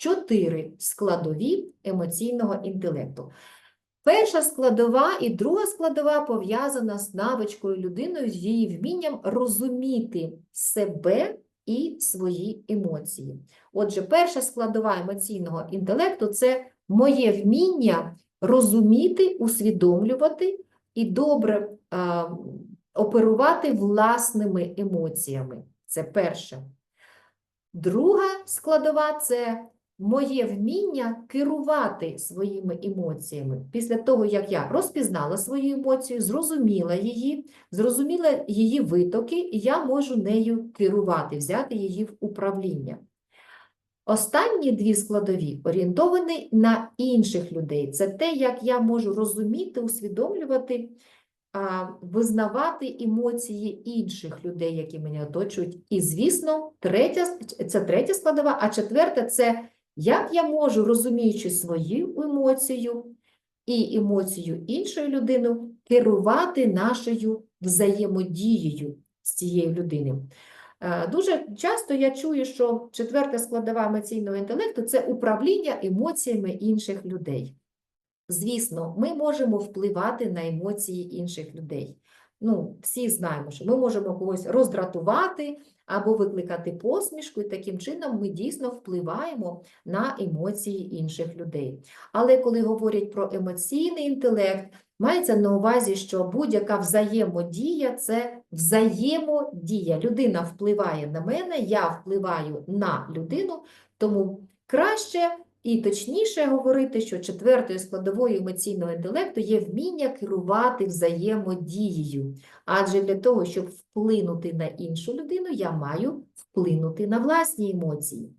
чотири складові емоційного інтелекту. Перша складова і друга складова пов'язана з навичкою людиною, з її вмінням розуміти себе і свої емоції. Отже, перша складова емоційного інтелекту це моє вміння розуміти, усвідомлювати і добре а, оперувати власними емоціями. Це перше. Друга складова це моє вміння керувати своїми емоціями. Після того, як я розпізнала свою емоцію, зрозуміла її, зрозуміла її витоки, я можу нею керувати, взяти її в управління. Останні дві складові орієнтовані на інших людей. Це те, як я можу розуміти, усвідомлювати, визнавати емоції інших людей, які мене оточують. І, звісно, третя, це третя складова, а четверта це як я можу, розуміючи свою емоцію і емоцію іншої людини, керувати нашою взаємодією з цією людиною. Е, Дуже часто я чую, що четверта складова емоційного інтелекту це управління емоціями інших людей. Звісно, ми можемо впливати на емоції інших людей. Ну, всі знаємо, що ми можемо когось роздратувати або викликати посмішку, і таким чином ми дійсно впливаємо на емоції інших людей. Але коли говорять про емоційний інтелект, мається на увазі, що будь-яка взаємодія це взаємодія. Людина впливає на мене, я впливаю на людину, тому краще і точніше говорити, що четвертою складовою емоційного інтелекту є вміння керувати взаємодією. Адже для того, щоб вплинути на іншу людину, я маю вплинути на власні емоції.